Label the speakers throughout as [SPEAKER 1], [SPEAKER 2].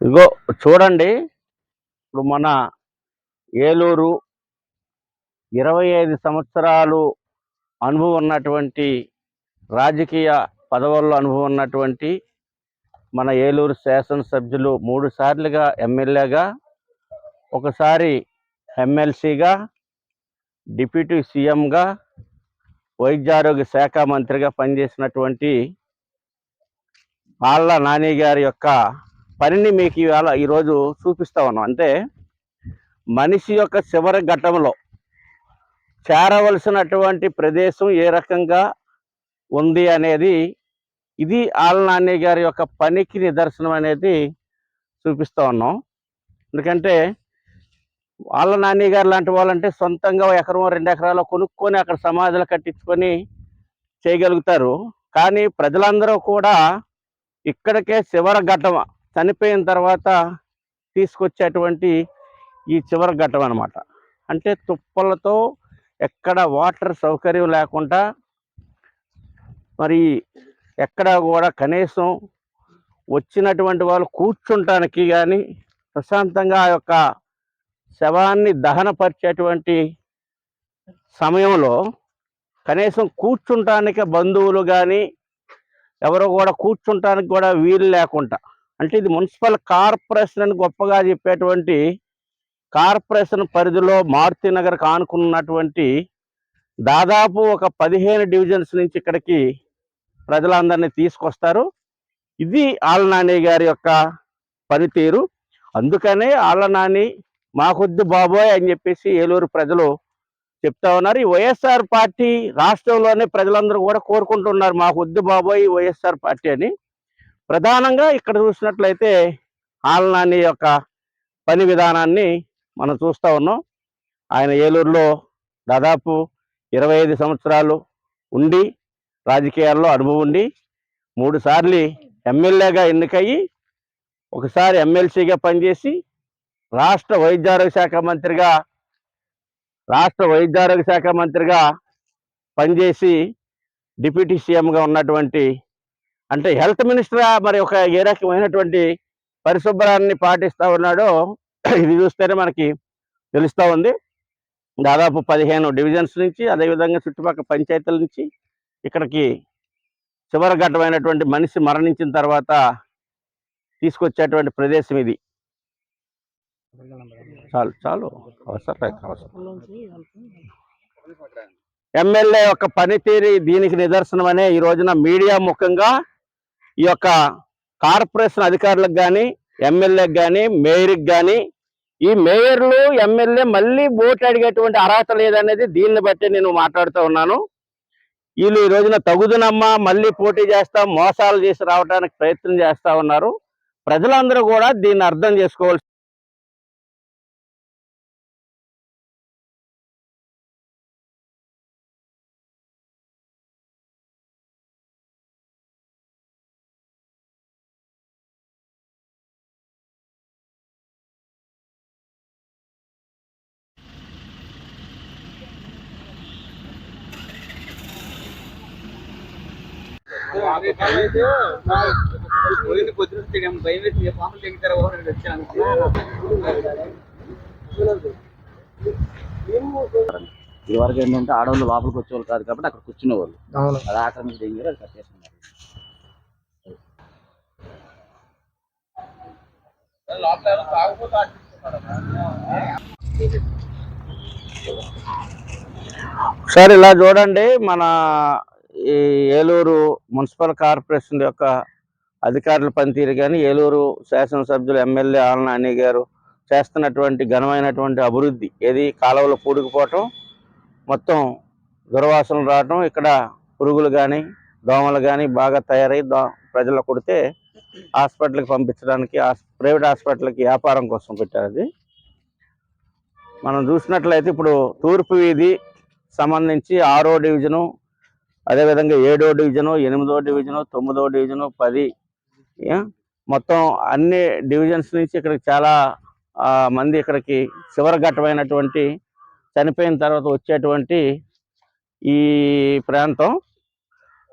[SPEAKER 1] ఇగో చూడండి. ఇప్పుడు మన ఏలూరు ఇరవై ఐదు సంవత్సరాలు అనుభవం ఉన్నటువంటి రాజకీయ పదవుల్లో అనుభవం ఉన్నటువంటి మన ఏలూరు శాసనసభ్యులు మూడు సార్లుగా ఎమ్మెల్యేగా ఒకసారి ఎమ్మెల్సీగా డిప్యూటీ సీఎంగా వైద్యారోగ్య శాఖ మంత్రిగా పనిచేసినటువంటి ఆళ్ళ నాని గారి యొక్క పనిని మీకు ఇవాళ ఈరోజు చూపిస్తా ఉన్నాం. అంటే మనిషి యొక్క చివరి ఘట్టంలో చేరవలసినటువంటి ప్రదేశం ఏ రకంగా ఉంది అనేది ఇది ఆళ్ళ గారి యొక్క పనికి నిదర్శనం అనేది చూపిస్తా ఉన్నాం. ఎందుకంటే వాళ్ళ నాని గారు లాంటి వాళ్ళంటే సొంతంగా ఎకరం రెండు ఎకరాలు కొనుక్కొని అక్కడ సమాధులు కట్టించుకొని చేయగలుగుతారు. కానీ ప్రజలందరూ కూడా ఇక్కడికే చివరి ఘట్టం చనిపోయిన తర్వాత తీసుకొచ్చేటువంటి ఈ చివరి ఘట్టం అనమాట అంటే తుప్పలతో ఎక్కడ వాటర్ సౌకర్యం లేకుండా మరి ఎక్కడ కూడా కనీసం వచ్చినటువంటి వాళ్ళు కూర్చుంటానికి కానీ ప్రశాంతంగా ఆ యొక్క శవాన్ని దహనపరిచేటువంటి సమయంలో కనీసం కూర్చుంటానికి బంధువులు కానీ ఎవరు కూడా కూర్చుంటానికి కూడా వీలు లేకుండా అంటే ఇది మున్సిపల్ కార్పొరేషన్ అని గొప్పగా చెప్పేటువంటి కార్పొరేషన్ పరిధిలో మారుతి నగర్ కానుకున్నటువంటి దాదాపు ఒక పదిహేను డివిజన్స్ నుంచి ఇక్కడికి ప్రజలందరినీ తీసుకొస్తారు. ఇది ఆళ్ళనాని గారి యొక్క పనితీరు. అందుకనే ఆళ్ళనాని మాకొద్దు బాబోయ్ అని చెప్పేసి ఏలూరు ప్రజలు చెప్తా ఉన్నారు. ఈ వైఎస్ఆర్ పార్టీ రాష్ట్రంలోనే ప్రజలందరూ కూడా కోరుకుంటున్నారు మాకొద్దు బాబోయ్ వైఎస్ఆర్ పార్టీ అని. ప్రధానంగా ఇక్కడ చూసినట్లయితే ఆలనాని యొక్క పని విధానాన్ని మనం చూస్తూ ఉన్నాం. ఆయన ఏలూరులో దాదాపు ఇరవై ఐదు సంవత్సరాలు ఉండి రాజకీయాల్లో అనుభవం ఉండి మూడుసార్లు ఎమ్మెల్యేగా ఎన్నికయ్యి ఒకసారి ఎమ్మెల్సీగా పనిచేసి రాష్ట్ర వైద్యారోగ్య శాఖ మంత్రిగా రాష్ట్ర వైద్యారోగ్య శాఖ మంత్రిగా పనిచేసి డిప్యూటీ సీఎంగా ఉన్నటువంటి అంటే హెల్త్ మినిస్టర్ మరి ఒక ఏ రకమైనటువంటి పరిశుభ్రాన్ని పాటిస్తూ ఉన్నాడో ఇది చూస్తేనే మనకి తెలుస్తూ ఉంది. దాదాపు పదిహేను డివిజన్స్ నుంచి అదేవిధంగా చుట్టుపక్కల పంచాయతీల నుంచి ఇక్కడికి చివరి ఘట్టమైనటువంటి మనిషి మరణించిన తర్వాత తీసుకొచ్చేటువంటి ప్రదేశం ఇది. చాలు చాలు. అవసరం అవసరం ఎమ్మెల్యే యొక్క పనితీరు దీనికి నిదర్శనం అనే ఈ రోజున మీడియా ముఖంగా ఈ యొక్క కార్పొరేషన్ అధికారులకు కానీ ఎమ్మెల్యేకి కానీ మేయర్కి కానీ ఈ మేయర్లు ఎమ్మెల్యే మళ్ళీ ఓటు అడిగేటువంటి అర్హత లేదనేది దీన్ని బట్టి నేను మాట్లాడుతూ ఉన్నాను. వీళ్ళు ఈ రోజున తగుదునమ్మా మళ్ళీ పోటీ చేస్తాం మోసాలు చేసి రావడానికి ప్రయత్నం చేస్తా ఉన్నారు. ప్రజలందరూ కూడా దీన్ని అర్థం చేసుకోవాల్సి
[SPEAKER 2] పోయింది పొద్దున స్టేడియం భయం వేసి పాములు తెగుతారో అని వచ్చాను
[SPEAKER 1] ఇదివరకు ఏంటంటే ఆడవాళ్ళు లోపలికి వచ్చేవాళ్ళు కాదు కాబట్టి అక్కడ కూర్చునేవాళ్ళు. అది ఆక్రమించి దిగారు అది కట్టేస్తున్నారు సార్ ఇలా చూడండి మన ఈ ఏలూరు మున్సిపల్ కార్పొరేషన్ యొక్క అధికారుల పనితీరు కానీ ఏలూరు శాసనసభ్యులు ఎమ్మెల్యే ఆలనాని గారు చేస్తున్నటువంటి ఘనమైనటువంటి అభివృద్ధి. ఏది? కాలువలు పూడుకుపోవటం మొత్తం దుర్వాసనలు రావటం ఇక్కడ పురుగులు కానీ దోమలు కానీ బాగా తయారై దో ప్రజలు కొడితే హాస్పిటల్కి పంపించడానికి ప్రైవేట్ హాస్పిటల్కి వ్యాపారం కోసం పెట్టారు అది. మనం చూసినట్లయితే ఇప్పుడు తూర్పు వీధి సంబంధించి ఆరో డివిజను అదేవిధంగా ఏడో డివిజను ఎనిమిదో డివిజను తొమ్మిదో డివిజను పది మొత్తం అన్ని డివిజన్స్ నుంచి ఇక్కడికి చాలా మంది ఇక్కడికి చివరి ఘట్టమైనటువంటి చనిపోయిన తర్వాత వచ్చేటువంటి ఈ ప్రాంతం.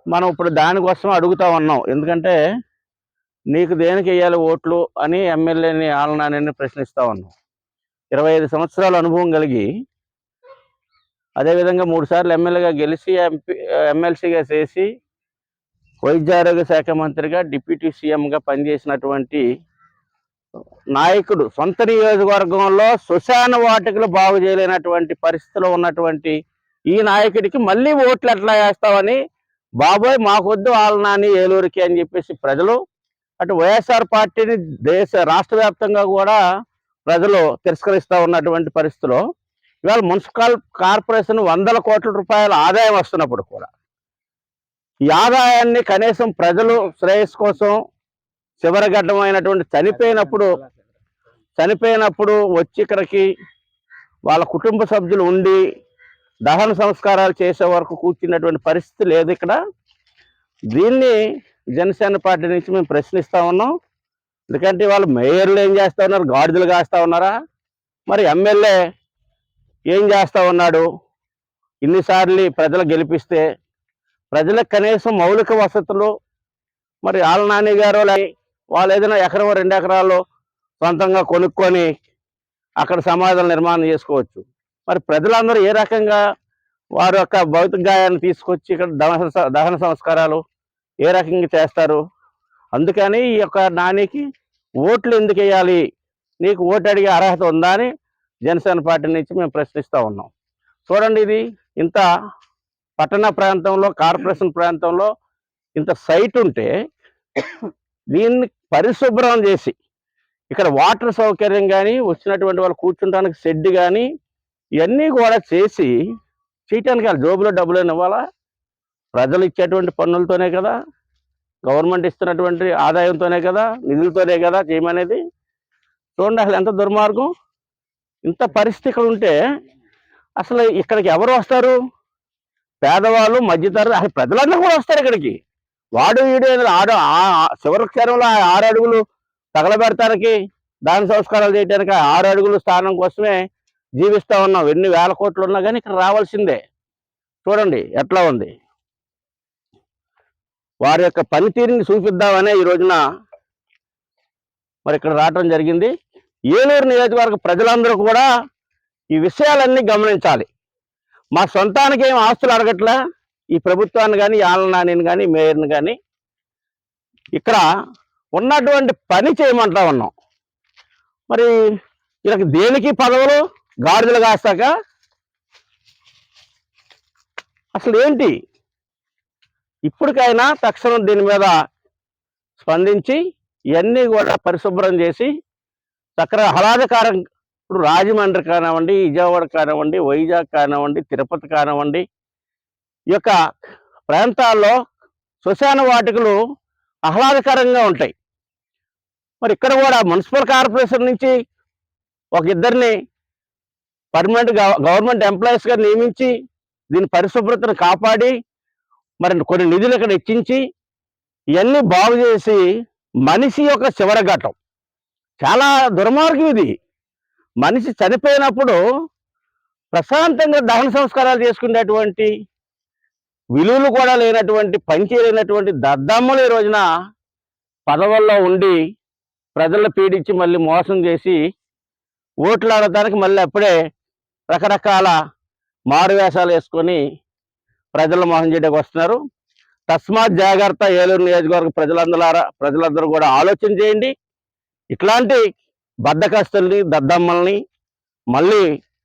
[SPEAKER 1] మనం ఇప్పుడు దానికోసం అడుగుతా ఉన్నాం. ఎందుకంటే నీకు దేనికి వేయాలి ఓట్లు అని ఎమ్మెల్యేని ఆలనాని ప్రశ్నిస్తా ఉన్నాం. ఇరవై ఐదు సంవత్సరాల అనుభవం కలిగి అదేవిధంగా మూడు సార్లు ఎమ్మెల్యేగా గెలిచి ఎంపీ ఎమ్మెల్సీగా చేసి వైద్య ఆరోగ్య శాఖ మంత్రిగా డిప్యూటీ సీఎంగా పనిచేసినటువంటి నాయకుడు. సొంత నియోజకవర్గంలో శ్మశాన వాటికలు బాగు చేయలేనటువంటి పరిస్థితిలో ఉన్నటువంటి ఈ నాయకుడికి మళ్ళీ ఓట్లు ఎట్లా వేస్తామని బాబోయ్ మాకొద్దు వాళ్ళ నాని అని చెప్పేసి ప్రజలు అటు వైఎస్ఆర్ పార్టీని దేశ రాష్ట్ర వ్యాప్తంగా కూడా ప్రజలు తిరస్కరిస్తూ ఉన్నటువంటి పరిస్థితిలో ఇవాళ మున్సిపల్ కార్పొరేషన్ వందల కోట్ల రూపాయల ఆదాయం వస్తున్నప్పుడు కూడా ఈ ఆదాయాన్ని కనీసం ప్రజలు శ్రేయస్సు కోసం చివరగడ్డమైనటువంటి చనిపోయినప్పుడు చనిపోయినప్పుడు వచ్చి ఇక్కడికి వాళ్ళ కుటుంబ సభ్యులు ఉండి దహన సంస్కారాలు చేసే వరకు కూర్చున్నటువంటి పరిస్థితి లేదు ఇక్కడ. దీన్ని జనసేన పార్టీ నుంచి మేము ప్రశ్నిస్తూ ఉన్నాం. ఎందుకంటే వాళ్ళు మేయర్లు ఏం చేస్తా ఉన్నారు? గాడిదలు కాస్తూ ఉన్నారా? మరి ఎమ్మెల్యే ఏం చేస్తా ఉన్నాడు? ఇన్నిసార్లు ప్రజలు గెలిపిస్తే ప్రజలకు కనీసం మౌలిక వసతులు మరి ఆళ్ళ నాని గారు వాళ్ళు ఏదైనా ఎకరం రెండు ఎకరాలు సొంతంగా కొనుక్కొని అక్కడ సమాధానం నిర్మాణం చేసుకోవచ్చు. మరి ప్రజలందరూ ఏ రకంగా వారి యొక్క భౌతిక గాయాన్ని తీసుకొచ్చి ఇక్కడ దహన దహన సంస్కారాలు ఏ రకంగా చేస్తారు? అందుకని ఈ యొక్క నానికి ఓట్లు ఎందుకు వేయాలి? నీకు ఓటు అడిగే అర్హత ఉందా అని జనసేన పార్టీ నుంచి మేము ప్రశ్నిస్తూ ఉన్నాం. చూడండి ఇది ఇంత పట్టణ ప్రాంతంలో కార్పొరేషన్ ప్రాంతంలో ఇంత సైట్ ఉంటే దీన్ని పరిశుభ్రం చేసి ఇక్కడ వాటర్ సౌకర్యం కానీ వచ్చినటువంటి వాళ్ళు కూర్చుంటానికి షెడ్ కానీ ఇవన్నీ కూడా చేసి చేయటానికి వాళ్ళ జోబులో డబ్బులు ఇవ్వాలా? ప్రజలు ఇచ్చేటువంటి పన్నులతోనే కదా గవర్నమెంట్ ఇస్తున్నటువంటి ఆదాయంతోనే కదా నిధులతోనే కదా చేయమనేది. చూడండి అసలు ఎంత దుర్మార్గం. ఇంత పరిస్థితి ఇక్కడ ఉంటే అసలు ఇక్కడికి ఎవరు వస్తారు? పేదవాళ్ళు మధ్యతరగతి అసలు ప్రజలందరూ కూడా వస్తారు ఇక్కడికి. వాడు వీడు ఆడ ఆడు ఆ- చివరి క్షణంలో ఆరు అడుగులు తగలబెడతానికి దాని సంస్కారాలు చేయడానికి ఆ ఆరు అడుగులు స్థానం కోసమే జీవిస్తా ఉన్నాం. ఎన్ని వేల కోట్లు ఉన్నా కానీ ఇక్కడ రావాల్సిందే. చూడండి ఎట్లా ఉంది. వారి యొక్క పనితీరుని చూపిద్దామనే ఈ రోజున మరి ఇక్కడ రావటం జరిగింది. ఏలూరు నియోజకవర్గ ప్రజలందరూ కూడా ఈ విషయాలన్నీ గమనించాలి. మా సొంతానికి ఏం ఆస్తులు అడగట్లా? ఈ ప్రభుత్వాన్ని కానీ నానిని కానీ మేయర్ని కానీ ఇక్కడ ఉన్నటువంటి పని చేయమంటా ఉన్నాం. మరి వీళ్ళకి దేనికి పదవులు? గాడిదలు కాస్తాక? అసలు ఏంటి? ఇప్పటికైనా తక్షణం దీని మీద స్పందించి ఇవన్నీ కూడా పరిశుభ్రం చేసి చక్కగా ఆహ్లాదకరం ఇప్పుడు రాజమండ్రి కానివ్వండి విజయవాడ కానివ్వండి వైజాగ్ కానివ్వండి తిరుపతి కానివ్వండి ఈ యొక్క ప్రాంతాల్లో శ్మశాన వాటికలు ఆహ్లాదకరంగా ఉంటాయి. మరి ఇక్కడ కూడా మున్సిపల్ కార్పొరేషన్ నుంచి ఒక ఇద్దరిని పర్మనెంట్ గవర్నమెంట్ ఎంప్లాయీస్గా నియమించి దీని పరిశుభ్రతను కాపాడి మరి కొన్ని నిధులు ఇక్కడ ఇచ్చించి ఇవన్నీ బాగు చేసి మనిషి యొక్క చివరి ఘట్టం చాలా దుర్మార్గం ఇది. మనిషి చనిపోయినప్పుడు ప్రశాంతంగా దహన సంస్కారాలు చేసుకునేటువంటి విలువలు కూడా లేనటువంటి పనిచేయలేనటువంటి దద్దమ్మలు ఈ రోజున పదవుల్లో ఉండి ప్రజలను పీడించి మళ్ళీ మోసం చేసి ఓట్లు ఆడటానికి మళ్ళీ అప్పుడే రకరకాల మారువేషాలు వేసుకొని ప్రజలు మోసం చేయడానికి వస్తున్నారు. తస్మాత్ జాగ్రత్త ఏలూరు నియోజకవర్గ ప్రజలందరూ ప్రజలందరూ కూడా ఆలోచన చేయండి. ఇట్లాంటి బద్దకస్తుల్ని దద్దమ్మల్ని మళ్ళీ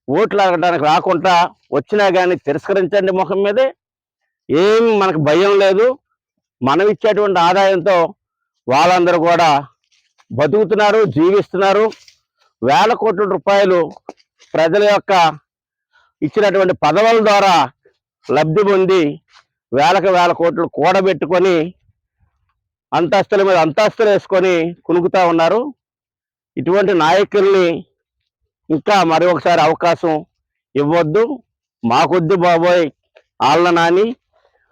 [SPEAKER 1] ఓట్లు అడగడానికి రాకుండా వచ్చినా కానీ తిరస్కరించండి ముఖం మీదే. ఏం మనకు భయం లేదు. మనం ఇచ్చేటువంటి ఆదాయంతో వాళ్ళందరూ కూడా బతుకుతున్నారు జీవిస్తున్నారు. వేల కోట్ల రూపాయలు ప్రజల యొక్క ఇచ్చినటువంటి పదవుల ద్వారా లబ్ధి పొంది వేలకు వేల కోట్లు కూడబెట్టుకొని అంతస్తుల మీద అంతస్తులు వేసుకొని కునుకుతా ఉన్నారు. ఇటువంటి నాయకుల్ని ఇంకా మరి ఒకసారి అవకాశం ఇవ్వద్దు. మాకొద్దు బాబోయ్ ఆళ్ళ నాని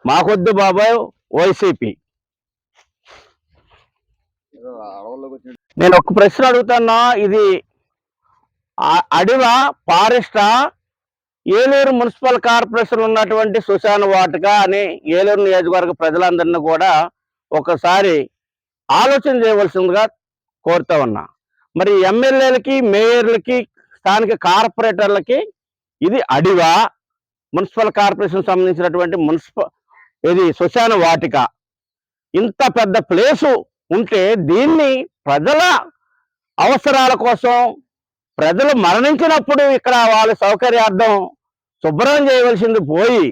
[SPEAKER 1] మాకొద్దు బాబోయ్ వైసీపీ నేను ఒక ప్రశ్న అడుగుతున్నా ఇది అడవా ఫారెస్టా ఏలూరు మున్సిపల్ కార్పొరేషన్ ఉన్నటువంటి శ్మశాన వాటిక అని ఏలూరు నియోజకవర్గ ప్రజలందరినీ కూడా ఒకసారి ఆలోచన చేయవలసిందిగా కోరుతా ఉన్నా. మరి ఎమ్మెల్యేలకి మేయర్లకి స్థానిక కార్పొరేటర్లకి ఇది అడివా? మున్సిపల్ కార్పొరేషన్ సంబంధించినటువంటి మున్సిపల్ ఇది శ్మశాన వాటిక. ఇంత పెద్ద ప్లేసు ఉంటే దీన్ని ప్రజల అవసరాల కోసం ప్రజలు మరణించినప్పుడు ఇక్కడ వాళ్ళ సౌకర్యార్థం శుభ్రం చేయవలసింది పోయి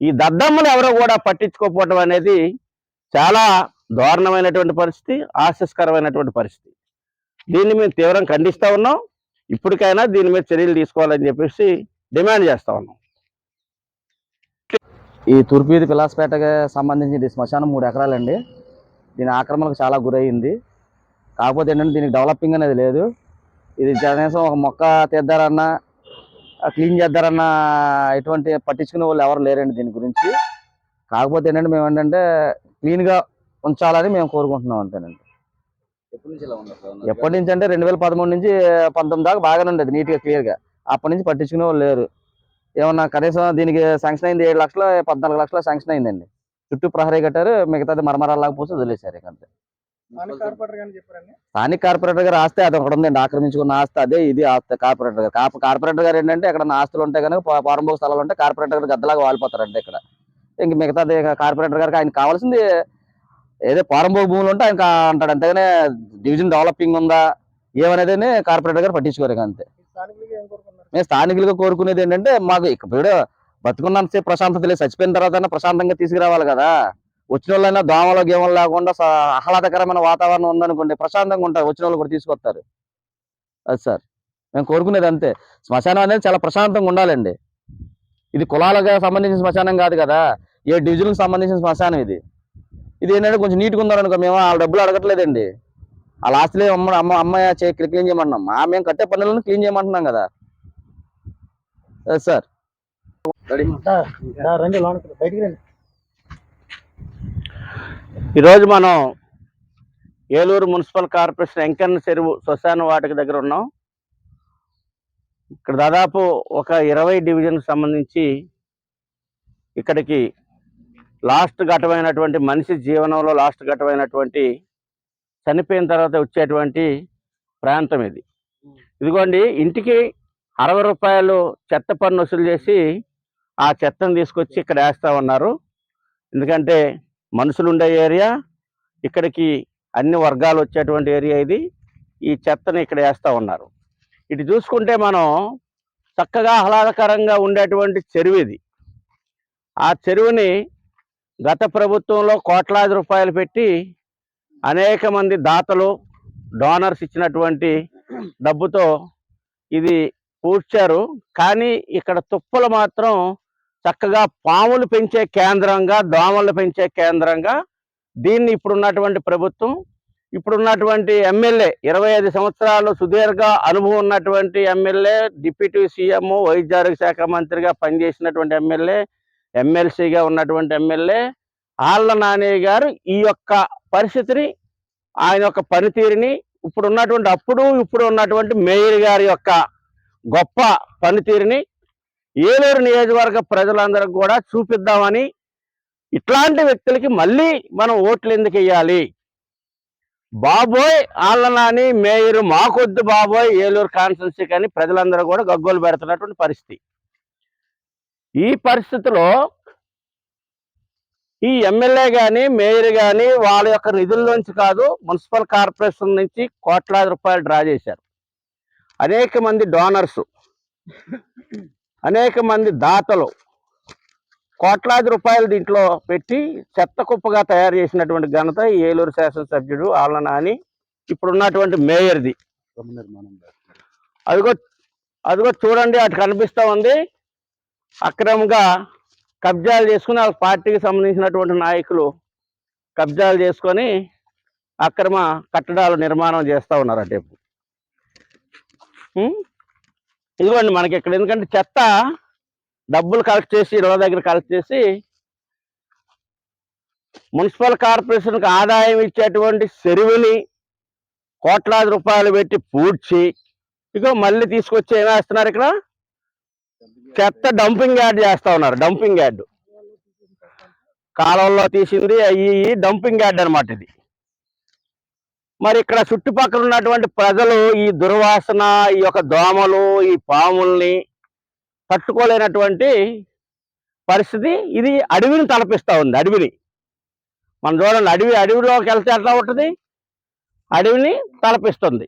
[SPEAKER 1] ఈ దద్దమ్మను ఎవరో కూడా పట్టించుకోకపోవటం అనేది చాలా దారుణమైనటువంటి పరిస్థితి ఆశస్కరమైనటువంటి పరిస్థితి. దీన్ని మేము తీవ్రంగా ఖండిస్తూ ఉన్నాం. ఇప్పటికైనా దీని మీద చర్యలు తీసుకోవాలని చెప్పేసి డిమాండ్ చేస్తా ఉన్నాం.
[SPEAKER 3] ఈ తూర్పువీధి పిలాస్పేటకి సంబంధించి శ్మశానం మూడు ఎకరాలండి. దీని ఆక్రమణకు చాలా గురయ్యింది కాకపోతే ఏంటంటే దీనికి డెవలపింగ్ అనేది లేదు. ఇది కనీసం ఒక మొక్క తీద్దారన్నా క్లీన్ చేద్దారన్నా ఎటువంటి పట్టించుకునే వాళ్ళు ఎవరు లేరండి దీని గురించి. కాకపోతే ఏంటంటే మేము ఏంటంటే క్లీన్గా ఉంచాలని మేము కోరుకుంటున్నాం అంతేనండి.
[SPEAKER 2] ఎప్పటి నుంచి
[SPEAKER 3] అంటే రెండు వేల పదమూడు నుంచి పంతొమ్మిది దాకా బాగానే ఉండేది నీట్గా క్లియర్గా. అప్పటి నుంచి పట్టించుకునే వాళ్ళు లేరు. ఏమన్నా కనీసం దీనికి శాంక్షన్ అయింది ఏడు లక్షలు పద్నాలుగు లక్షల శాంక్షన్ అయిందండి. చుట్టూ ప్రహరీ కట్టారు మిగతాది మరమరాలాగా పోసి వదిలేశారు ఇక అంతే. స్థానిక కార్పొరేటర్ గారు ఆస్తి అది ఒకటి ఉందండి ఆక్రమించుకున్న ఆస్తి అదే ఇది ఆస్తి కార్పొరేటర్ గారు. కార్పొరేటర్ గారు ఏంటంటే ఎక్కడ ఆస్తులు ఉంటాయి కనుక పా- పారంభోగ స్థలాలు ఉంటే కార్పొరేటర్ గారు గద్దలాగా వాలిపోతారండి ఇక్కడ. ఇంక మిగతాది కార్పొరేటర్ గారికి ఆయన కావాల్సింది ఏదో పారంభోగ భూములు ఉంటే ఆయన అంటాడు. అంతేగానే డివిజన్ డెవలపింగ్ ఉందా ఏమనేది కార్పొరేటర్ గారు పట్టించుకోరు అంతే. మేము స్థానికులుగా కోరుకునేది ఏంటంటే మాకు ఇప్పుడు బతుకున్నంతసేపు ప్రశాంతత లేదు. చచ్చిపోయిన తర్వాత ప్రశాంతంగా తీసుకురావాలి కదా. వచ్చిన వాళ్ళైనా దోమలు గేమలు లేకుండా ఆహ్లాదకరమైన వాతావరణం ఉందనుకోండి ప్రశాంతంగా ఉంటారు. వచ్చిన వాళ్ళు కూడా తీసుకొస్తారు. అది సార్. మేము కోరుకునేది అంతే. శ్మశానం అనేది చాలా ప్రశాంతంగా ఉండాలండి. ఇది కులాలకు సంబంధించిన శ్మశానం కాదు కదా. ఏ డివిజన్కి సంబంధించిన శ్మశానం ఇది? ఇది ఏంటంటే కొంచెం నీట్గా ఉందనుకో మేము వాళ్ళ డబ్బులు అడగట్లేదండి. వాళ్ళ ఆస్తులే అమ్మ అమ్మ అమ్మాయి క్లీన్ చేయమంటున్నాం. మా మేము కట్టే పనులను క్లీన్ చేయమంటున్నాం కదా. సార్.
[SPEAKER 1] ఈరోజు మనం ఏలూరు మున్సిపల్ కార్పొరేషన్ ఎంకన్న చెరువు శ్మశాన వాటిక దగ్గర ఉన్నాం. ఇక్కడ దాదాపు ఒక ఇరవై డివిజన్కి సంబంధించి ఇక్కడికి లాస్ట్ ఘట్టమైనటువంటి మనిషి జీవనంలో లాస్ట్ ఘట్టమైనటువంటి చనిపోయిన తర్వాత వచ్చేటువంటి ప్రాంతం ఇది. ఇదిగోండి ఇంటికి అరవై రూపాయలు చెత్త పన్ను వసూలు చేసి ఆ చెత్తను తీసుకొచ్చి ఇక్కడ వేస్తూ ఉన్నారు. ఎందుకంటే మనుషులు ఉండే ఏరియా ఇక్కడికి అన్ని వర్గాలు వచ్చేటువంటి ఏరియా ఇది. ఈ చెత్తని ఇక్కడ వేస్తూ ఉన్నారు. ఇటు చూసుకుంటే మనం చక్కగా ఆహ్లాదకరంగా ఉండేటువంటి చెరువు ఇది. ఆ చెరువుని గత ప్రభుత్వంలో కోట్లాది రూపాయలు పెట్టి అనేక మంది దాతలు డోనర్స్ ఇచ్చినటువంటి డబ్బుతో ఇది పూడ్చారు. కానీ ఇక్కడ తుప్పలు మాత్రం చక్కగా పాములు పెంచే కేంద్రంగా దోమలు పెంచే కేంద్రంగా దీన్ని ఇప్పుడున్నటువంటి ప్రభుత్వం ఇప్పుడున్నటువంటి ఎమ్మెల్యే ఇరవై ఐదు సంవత్సరాలు సుదీర్ఘ అనుభవం ఉన్నటువంటి ఎమ్మెల్యే డిప్యూటీ సీఎం వైద్య ఆరోగ్య శాఖ మంత్రిగా పనిచేసినటువంటి ఎమ్మెల్యే ఎమ్మెల్సీగా ఉన్నటువంటి ఎమ్మెల్యే ఆళ్ళ నాని గారు ఈ యొక్క పరిస్థితిని ఆయన యొక్క పనితీరుని ఇప్పుడు ఉన్నటువంటి అప్పుడు ఇప్పుడు ఉన్నటువంటి మేయర్ గారి యొక్క గొప్ప పనితీరుని ఏలూరు నియోజకవర్గ ప్రజలందరికీ కూడా చూపిద్దామని ఇట్లాంటి వ్యక్తులకి మళ్ళీ మనం ఓట్లు ఎందుకు వేయాలి బాబోయ్ ఆళ్ళనాని మేయర్ మాకొద్దు బాబోయ్ ఏలూరు కాన్స్టెన్సీ కానీ ప్రజలందరూ కూడా గగ్గోలు పెడుతున్నటువంటి పరిస్థితి. ఈ పరిస్థితిలో ఈ ఎమ్మెల్యే కానీ మేయర్ కానీ వాళ్ళ యొక్క నిధుల్లోంచి కాదు మున్సిపల్ కార్పొరేషన్ నుంచి కోట్లాది రూపాయలు డ్రా చేశారు. అనేక మంది డోనర్స్ అనేక మంది దాతలు కోట్లాది రూపాయలు దీంట్లో పెట్టి చెత్త కుప్పగా తయారు చేసినటువంటి ఘనత ఏలూరు శాసనసభ్యుడు ఆళ్ళ నాని ఇప్పుడున్నటువంటి మేయర్ది. అదిగో అదిగో చూడండి అటు కనిపిస్తూ ఉంది. అక్రమంగా కబ్జాలు చేసుకుని ఆ పార్టీకి సంబంధించినటువంటి నాయకులు కబ్జాలు చేసుకొని అక్రమ కట్టడాలు నిర్మాణం చేస్తూ ఉన్నారు అంటే ఇదిగోండి మనకి ఇక్కడ ఎందుకంటే చెత్త డబ్బులు కలెక్ట్ చేసి ఇళ్ళ దగ్గర కలెక్ట్ చేసి మున్సిపల్ కార్పొరేషన్కి ఆదాయం ఇచ్చేటువంటి చెరువుని కోట్లాది రూపాయలు పెట్టి పూడ్చి ఇగో మళ్ళీ తీసుకొచ్చి ఏమేస్తున్నారు వేస్తున్నారు ఇక్కడ? చెత్త డంపింగ్ యార్డ్ చేస్తా ఉన్నారు డంపింగ్ యార్డ్ కాలంలో తీసింది ఈ డంపింగ్ యార్డ్ అనమాట ఇది. మరి ఇక్కడ చుట్టుపక్కల ఉన్నటువంటి ప్రజలు ఈ దుర్వాసన ఈ యొక్క దోమలు ఈ పాముల్ని తట్టుకోలేనటువంటి పరిస్థితి. ఇది అడవిని తలపిస్తూ ఉంది అడవిని. మనం చూడండి అడవి అడవిలోకి వెళ్తే ఎట్లా ఉంటుంది? అడవిని తలపిస్తుంది.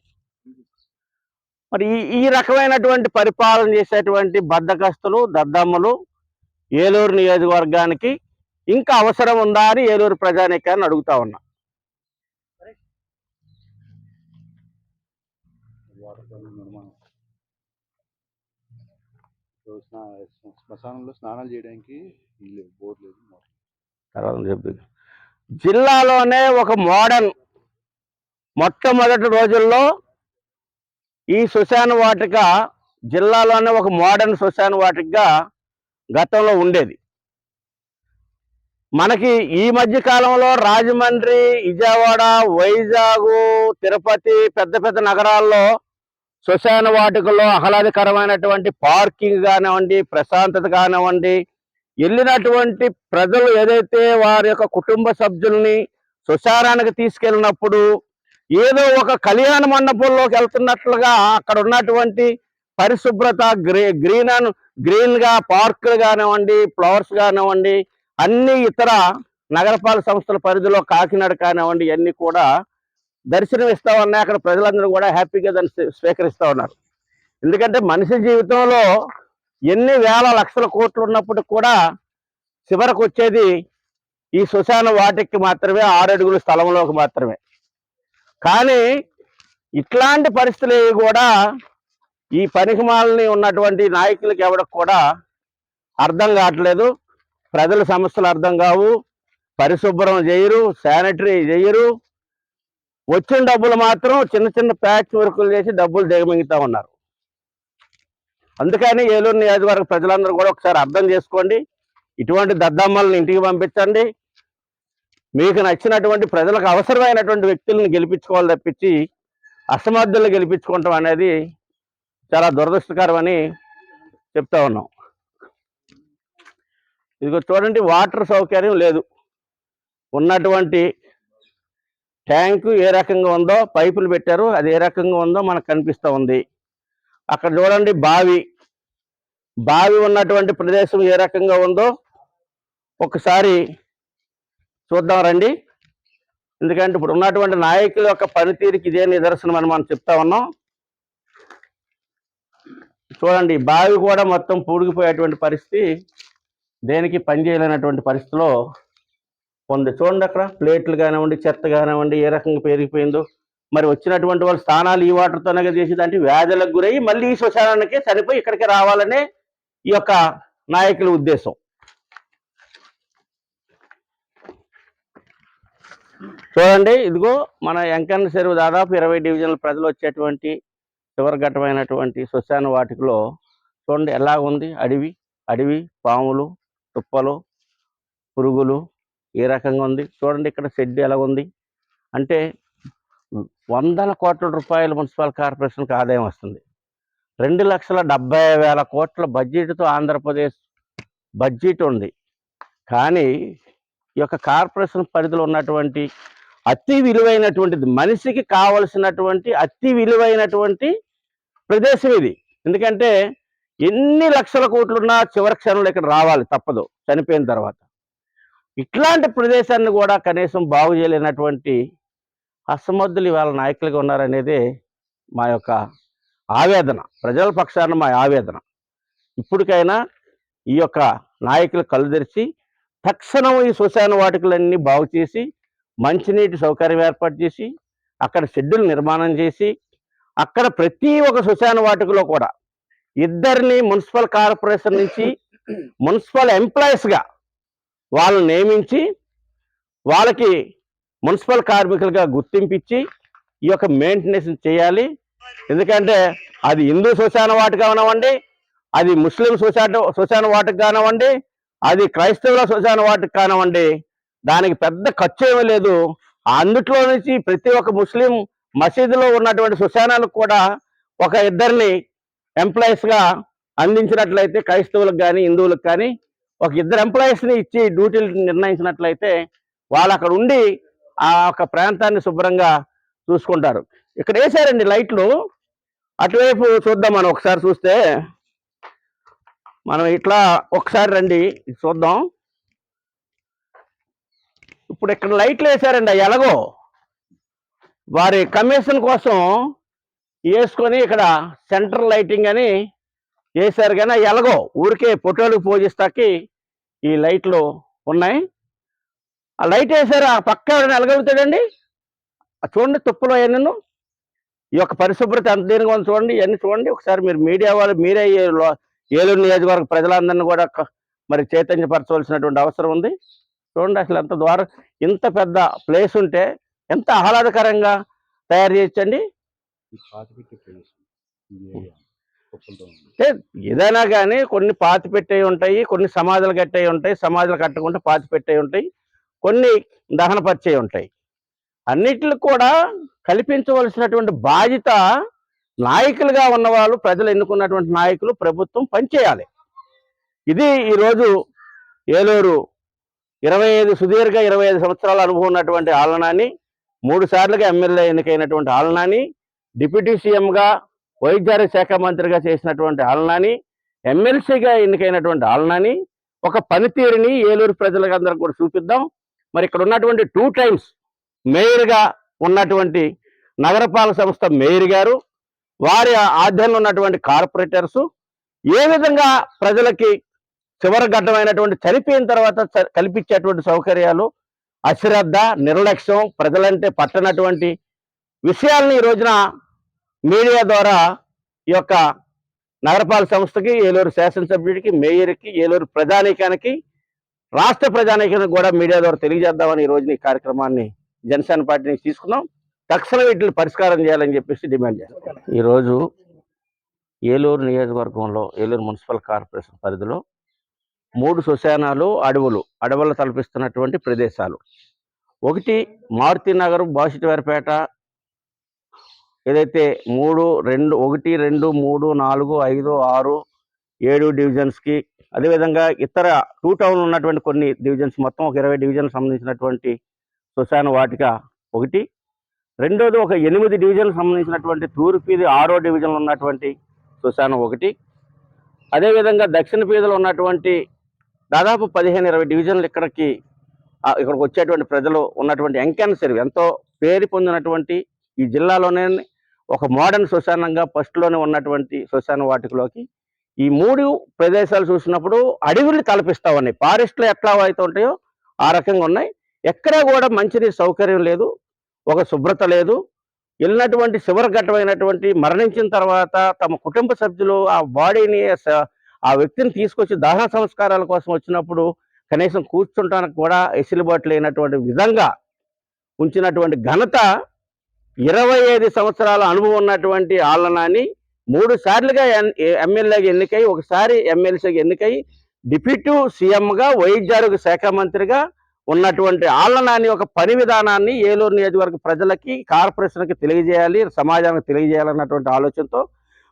[SPEAKER 1] మరి ఈ ఈ రకమైనటువంటి పరిపాలన చేసేటువంటి బద్దకస్తులు దద్దమ్మలు ఏలూరు నియోజకవర్గానికి ఇంకా అవసరం ఉందా అని ఏలూరు ప్రజానీకాన్ని అడుగుతా ఉన్నా
[SPEAKER 4] వాటర్ ట్యాంక్ నిర్మాణం సో స్నా- శ్మశానంలో స్నానాలు చేయడానికి బోర్ లేదు
[SPEAKER 1] తర్వాత చెప్తుంది జిల్లాలోనే ఒక మోడర్న్ మొట్టమొదటి రోజుల్లో ఈ శ్మశాన వాటిక జిల్లాలోనే ఒక మోడర్న్ శ్మశాన వాటికగా గతంలో ఉండేది. మనకి ఈ మధ్య కాలంలో రాజమండ్రి విజయవాడ వైజాగ్ తిరుపతి పెద్ద పెద్ద నగరాల్లో శ్మశాన వాటికల్లో ఆహ్లాదకరమైనటువంటి పార్కింగ్ కానివ్వండి ప్రశాంతత కానివ్వండి వెళ్ళినటువంటి ప్రజలు ఏదైతే వారి యొక్క కుటుంబ సభ్యుల్ని శ్మశానానికి తీసుకెళ్ళినప్పుడు ఏదో ఒక కళ్యాణ మండపంలోకి వెళ్తున్నట్లుగా అక్కడ ఉన్నటువంటి పరిశుభ్రత గ్రీ గ్రీన్ అండ్ గ్రీన్గా పార్కులు కానివ్వండి ఫ్లవర్స్ కానివ్వండి అన్ని ఇతర నగరపాలక సంస్థల పరిధిలో కాకినాడ కానివ్వండి ఇవన్నీ కూడా దర్శనం ఇస్తా ఉన్నాయి అక్కడ ప్రజలందరూ కూడా హ్యాపీగా దాన్ని స్వీకరిస్తూ ఉన్నారు. ఎందుకంటే మనిషి జీవితంలో ఎన్ని వేల లక్షల కోట్లు ఉన్నప్పటికి కూడా చివరకు వచ్చేది ఈ శ్మశాన వాటికి మాత్రమే ఆరడుగుల స్థలంలోకి మాత్రమే. కానీ ఇట్లాంటి పరిస్థితులు కూడా ఈ పనికిమాలని ఉన్నటువంటి నాయకులకి ఎవరికి కూడా అర్థం కావట్లేదు. ప్రజల సమస్యలు అర్థం కావు. పరిశుభ్రం చేయరు శానిటరీ చేయరు. వచ్చిన డబ్బులు మాత్రం చిన్న చిన్న ప్యాచ్ వర్కులు చేసి డబ్బులు దిగమింగుతా ఉన్నారు. అందుకని ఏలూరు నియోజకవర్గ ప్రజలందరూ కూడా ఒకసారి అర్థం చేసుకోండి. ఇటువంటి దద్దమ్మల్ని ఇంటికి పంపించండి. మీకు నచ్చినటువంటి ప్రజలకు అవసరమైనటువంటి వ్యక్తులను గెలిపించుకోవాలి తప్పించి అసమర్థులను గెలిపించుకోవటం అనేది చాలా దురదృష్టకరమని చెప్తా ఉన్నాం. ఇదిగో చూడండి వాటర్ సౌకర్యం లేదు. ఉన్నటువంటి ట్యాంకు ఏ రకంగా ఉందో పైపులు పెట్టారు అది ఏ రకంగా ఉందో మనకు కనిపిస్తూ ఉంది. అక్కడ చూడండి బావి. బావి ఉన్నటువంటి ప్రదేశం ఏ రకంగా ఉందో ఒకసారి చూద్దాం రండి. ఎందుకంటే ఇప్పుడు ఉన్నటువంటి నాయకుల యొక్క పనితీరుకి ఇదే నిదర్శనం అని మనం చెప్తా ఉన్నాం. చూడండి బావి కూడా మొత్తం పూడిగిపోయేటువంటి పరిస్థితి దేనికి పనిచేయలేనటువంటి పరిస్థితిలో ఉంది. చూడండి అక్కడ ప్లేట్లు కానివ్వండి చెత్త కానివ్వండి ఏ రకంగా పెరిగిపోయిందో. మరి వచ్చినటువంటి వాళ్ళ స్థానాలు ఈ వాటర్తోనే కదా చేసేది అంటే వ్యాధులకు గురయ్యి మళ్ళీ ఈ శ్మశానానికి చనిపోయి ఇక్కడికి రావాలనే ఈ యొక్క నాయకుల ఉద్దేశం. చూడండి ఇదిగో మన ఎంకన్న చెరువు దాదాపు ఇరవై డివిజన్ల ప్రజలు వచ్చేటువంటి చివరిఘట్టమైనటువంటి శ్మశాన వాటికలో చూడండి ఎలా ఉంది. అడవి అడవి పాములు తుప్పలు పురుగులు ఏ రకంగా ఉంది? చూడండి ఇక్కడ షెడ్ ఎలా ఉంది? అంటే వందల కోట్ల రూపాయలు మున్సిపల్ కార్పొరేషన్కి ఆదాయం వస్తుంది. రెండు లక్షల డెబ్బై వేల కోట్ల బడ్జెట్తో ఆంధ్రప్రదేశ్ బడ్జెట్ ఉంది. కానీ ఈ యొక్క కార్పొరేషన్ పరిధిలో ఉన్నటువంటి అతి విలువైనటువంటిది మనిషికి కావలసినటువంటి అతి విలువైనటువంటి ప్రదేశం ఇది. ఎందుకంటే ఎన్ని లక్షల కోట్లున్నా చివరి క్షణంలో ఇక్కడ రావాలి తప్పదు చనిపోయిన తర్వాత. ఇట్లాంటి ప్రదేశాన్ని కూడా కనీసం బాగు చేయలేనటువంటి అసమర్థులు ఇవాళ నాయకులుగా ఉన్నారనేదే మా యొక్క ఆవేదన. ప్రజల పక్షాన మా ఆవేదన. ఇప్పటికైనా ఈ యొక్క నాయకులు కళ్ళు తెరిచి తక్షణం ఈ శ్మశాన వాటికలన్నీ బాగు చేసి మంచినీటి సౌకర్యం ఏర్పాటు చేసి అక్కడ షెడ్యూల్ నిర్మాణం చేసి అక్కడ ప్రతి ఒక్క శ్మశాన వాటికలో కూడా ఇద్దరిని మున్సిపల్ కార్పొరేషన్ నుంచి మున్సిపల్ ఎంప్లాయీస్గా వాళ్ళని నియమించి వాళ్ళకి మున్సిపల్ కార్మికులుగా గుర్తింపించి ఈ యొక్క మెయింటెనెన్స్ చేయాలి. ఎందుకంటే అది హిందూ శ్మశాన వాటి కానివ్వండి అది ముస్లిం శ్మశాన శ్మశాన వాటికి కానివ్వండి అది క్రైస్తవుల శ్మశాన వాటికి కానివ్వండి దానికి పెద్ద ఖర్చు ఏమీ లేదు. అందుట్లో నుంచి ప్రతి ఒక్క ముస్లిం మసీదులో ఉన్నటువంటి శ్మశానాలకు కూడా ఒక ఇద్దరిని ఎంప్లాయీస్గా అందించినట్లయితే క్రైస్తవులకు కానీ హిందువులకు కానీ ఒక ఇద్దరు ఎంప్లాయీస్ని ఇచ్చి డ్యూటీలు నిర్ణయించినట్లయితే వాళ్ళు అక్కడ ఉండి ఆ యొక్క ప్రాంతాన్ని శుభ్రంగా చూసుకుంటారు. ఇక్కడ వేసారండి లైట్లు? అటువైపు చూద్దాం మనం ఒకసారి చూస్తే. మనం ఇట్లా ఒకసారి రండి చూద్దాం. ఇప్పుడు ఇక్కడ లైట్లు వేసారండి ఎలాగో? వారి కమిషన్ కోసం వేసుకొని ఇక్కడ సెంట్రల్ లైటింగ్ అని చేశారు కానీ ఎలాగో ఊరికే ఫోటోలు పూజిస్తాకి ఈ లైట్లు ఉన్నాయి. ఆ లైట్ వేసారు ఆ పక్క ఎవరైనా ఎలగలుగుతాడండి చూడండి తుప్పలు అవన్నీ ఈ యొక్క పరిశుభ్రత ఎంత దీనిగా ఉంది చూడండి ఇవన్నీ చూడండి. ఒకసారి మీరు మీడియా వాళ్ళు మీరే ఏలూరు నియోజకవర్గ ప్రజలందరినీ కూడా మరి చైతన్యపరచవలసినటువంటి అవసరం ఉంది. చూడండి అసలు ఎంత ద్వారం ఇంత పెద్ద ప్లేస్ ఉంటే ఎంత ఆహ్లాదకరంగా తయారు చేయొచ్చండి. అంటే ఏదైనా కానీ కొన్ని పాతి పెట్టేవి ఉంటాయి కొన్ని సమాధులు కట్టేవి ఉంటాయి సమాధులు కట్టకుండా పాతి పెట్టేవి ఉంటాయి కొన్ని దహనపరిచేవి ఉంటాయి. అన్నిటిని కూడా కల్పించవలసినటువంటి బాధ్యత నాయకులుగా ఉన్నవాళ్ళు ప్రజలు ఎన్నుకున్నటువంటి నాయకులు ప్రభుత్వం పనిచేయాలి. ఇది ఈరోజు ఏలూరు ఇరవై ఐదు సుదీర్ఘ ఇరవై ఐదు సంవత్సరాల అనుభవం ఉన్నటువంటి ఆలనాని మూడు సార్లుగా ఎమ్మెల్యే ఎన్నికైనటువంటి ఆలనాని డిప్యూటీ సీఎంగా వైద్యారోగ్య శాఖ మంత్రిగా చేసినటువంటి ఆలనాని ఎమ్మెల్సీగా ఎన్నికైనటువంటి ఆలనాని ఒక పనితీరుని ఏలూరు ప్రజలకు అందరికి కూడా చూపిద్దాం. మరి ఇక్కడ ఉన్నటువంటి టూ టైమ్స్ మేయర్గా ఉన్నటువంటి నగరపాలక సంస్థ మేయర్ గారు వారి ఆధ్వర్యంలో ఉన్నటువంటి కార్పొరేటర్స్ ఏ విధంగా ప్రజలకి చివరి ఘట్టమైనటువంటి చనిపోయిన తర్వాత కల్పించేటువంటి సౌకర్యాలు అశ్రద్ధ నిర్లక్ష్యం ప్రజలంటే పట్టనటువంటి విషయాలను ఈ రోజున మీడియా ద్వారా ఈ యొక్క నగరపాలక సంస్థకి ఏలూరు శాసనసభ్యుడికి మేయర్కి ఏలూరు ప్రజానీకానికి రాష్ట్ర ప్రజానీకానికి కూడా మీడియా ద్వారా తెలియజేద్దామని ఈ రోజున ఈ కార్యక్రమాన్ని జనసేన పార్టీని తీసుకున్నాం. తక్షణం వీటిని పరిష్కారం చేయాలని చెప్పేసి డిమాండ్ చేస్తాం. ఈరోజు ఏలూరు నియోజకవర్గంలో ఏలూరు మున్సిపల్ కార్పొరేషన్ పరిధిలో మూడు శ్మశానాలు అడవులు అడవులు తలపిస్తున్నటువంటి ప్రదేశాలు. ఒకటి మారుతి నగర్ బాసిటివారిపేట ఏదైతే మూడు రెండు ఒకటి రెండు మూడు నాలుగు ఐదు ఆరు ఏడు డివిజన్స్కి అదేవిధంగా ఇతర టూ టౌన్ ఉన్నటువంటి కొన్ని డివిజన్స్ మొత్తం ఒక ఇరవై డివిజన్ సంబంధించినటువంటి శ్మశాన వాటిక ఒకటి. రెండోది ఒక ఎనిమిది డివిజన్ సంబంధించినటువంటి తూర్పుది ఆరో డివిజన్లో ఉన్నటువంటి శ్మశానం ఒకటి. అదేవిధంగా దక్షిణ పీదలో ఉన్నటువంటి దాదాపు పదిహేను ఇరవై డివిజన్లు ఇక్కడికి ఇక్కడికి వచ్చేటువంటి ప్రజలు ఉన్నటువంటి ఎంకెన్ చెరువు ఎంతో పేరు పొందినటువంటి ఈ జిల్లాలోనే ఒక మోడర్న్ శ్మశానంగా ఫస్ట్లోనే ఉన్నటువంటి శ్మశాన వాటికలోకి ఈ మూడు ప్రదేశాలు చూసినప్పుడు అడవులు తలపిస్తూ ఉన్నాయి. ఫారెస్ట్లో ఎట్లా అయితే ఉంటాయో ఆ రకంగా ఉన్నాయి. ఎక్కడా కూడా మంచినీరు సౌకర్యం లేదు. ఒక శుభ్రత లేదు. వెళ్ళినటువంటి చివరి ఘట్టమైనటువంటి మరణించిన తర్వాత తమ కుటుంబ సభ్యులు ఆ బాడీని ఆ వ్యక్తిని తీసుకొచ్చి దహన సంస్కారాల కోసం వచ్చినప్పుడు కనీసం కూర్చుంటానికి కూడా ఎసులుబాటు లేనటువంటి విధంగా ఉంచినటువంటి ఘనత ఇరవై ఐదు సంవత్సరాల అనుభవం ఉన్నటువంటి ఆళ్ళనాని మూడు సార్లుగా ఎన్- ఎమ్మెల్యేగా ఎన్నికై ఒకసారి ఎమ్మెల్సీగా ఎన్నికై డిప్యూటీ సీఎంగా వైద్యారోగ్య శాఖ మంత్రిగా ఉన్నటువంటి ఆళ్ళనాని ఒక పని విధానాన్ని ఏలూరు నియోజకవర్గ ప్రజలకి కార్పొరేషన్కి తెలియజేయాలి సమాజానికి తెలియజేయాలన్నటువంటి ఆలోచనతో.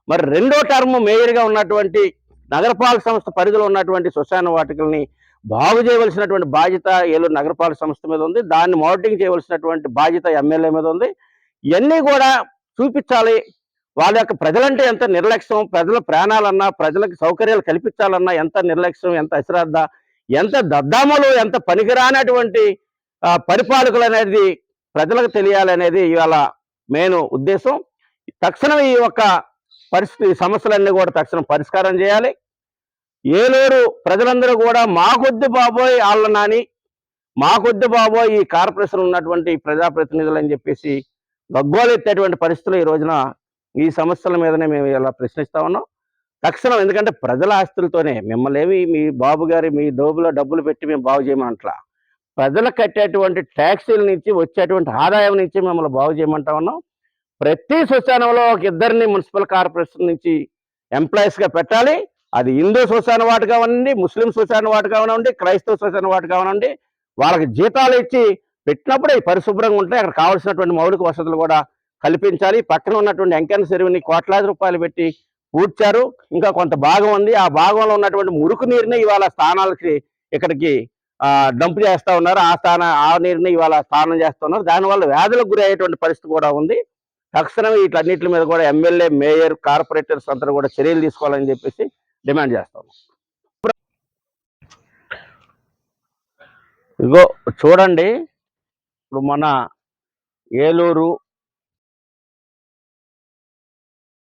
[SPEAKER 1] మరి రెండో టర్మ్ మేయర్గా ఉన్నటువంటి నగరపాలక సంస్థ పరిధిలో ఉన్నటువంటి శ్మశాన వాటికల్ని బాగు చేయవలసినటువంటి బాధ్యత ఏలూరు నగరపాలక సంస్థ మీద ఉంది. దాన్ని మానిటరింగ్ చేయవలసినటువంటి బాధ్యత ఎమ్మెల్యే మీద ఉంది. ఇవన్నీ కూడా చూపించాలి. వాళ్ళ యొక్క ప్రజలంటే ఎంత నిర్లక్ష్యం ప్రజల ప్రాణాలన్నా ప్రజలకు సౌకర్యాలు కల్పించాలన్నా ఎంత నిర్లక్ష్యం ఎంత అశ్రద్ధ ఎంత దద్దామలు ఎంత పనికిరానటువంటి పరిపాలకులు అనేది ప్రజలకు తెలియాలనేది ఇవాళ మెయిన్ ఉద్దేశం. తక్షణం ఈ యొక్క పరిస్థితి సమస్యలన్నీ కూడా తక్షణం పరిష్కారం చేయాలి. ఏలూరు ప్రజలందరూ కూడా మాకొద్ది బాబోయ్ వాళ్ళ నాని మాకొద్ది బాబోయ్ ఈ కార్పొరేషన్ ఉన్నటువంటి ప్రజాప్రతినిధులు అని చెప్పేసి గగ్గోలెత్తేటువంటి పరిస్థితులు ఈ రోజున ఈ సమస్యల మీదనే మేము ఇలా ప్రశ్నిస్తా ఉన్నాం. తక్షణం ఎందుకంటే ప్రజల ఆస్తులతోనే మిమ్మల్ని ఏమి మీ బాబు గారి మీ డోబులో డబ్బులు పెట్టి మేము బాగు చేయమంటలా. ప్రజలు కట్టేటువంటి ట్యాక్సీల నుంచి వచ్చేటువంటి ఆదాయం నుంచి మిమ్మల్ని బాగు చేయమంటా ఉన్నాం. ప్రతి శ్మశానంలో ఒక ఇద్దరిని మున్సిపల్ కార్పొరేషన్ నుంచి ఎంప్లాయీస్గా పెట్టాలి. అది హిందూ శ్మశాన వాటి కావనండి ముస్లిం శ్మశాన వాటి కావనండి క్రైస్తవ శ్మశాన వాటి కావనండి వాళ్ళకి జీతాలు ఇచ్చి పెట్టినప్పుడే పరిశుభ్రంగా ఉంటాయి అక్కడ కావాల్సినటువంటి మౌలిక వసతులు కూడా కల్పించాలి. పక్కన ఉన్నటువంటి ఎంకన్ చెరువుని కోట్లాది రూపాయలు పెట్టి పూడ్చారు. ఇంకా కొంత భాగం ఉంది. ఆ భాగంలో ఉన్నటువంటి మురుకు నీరుని ఇవాళ స్థానాలకి ఇక్కడికి డంప్ చేస్తా ఉన్నారు. ఆ స్థాన ఆ నీరుని ఇవాళ స్నానం చేస్తున్నారు దానివల్ల వ్యాధులకు గురి అయ్యేటువంటి పరిస్థితి కూడా ఉంది. తక్షణమే వీటన్నిటి మీద కూడా ఎమ్మెల్యే మేయర్ కార్పొరేటర్స్ అందరూ కూడా చర్యలు తీసుకోవాలని చెప్పేసి డిమాండ్ చేస్తాం ఇదిగో చూడండి. ఇప్పుడు మన ఏలూరు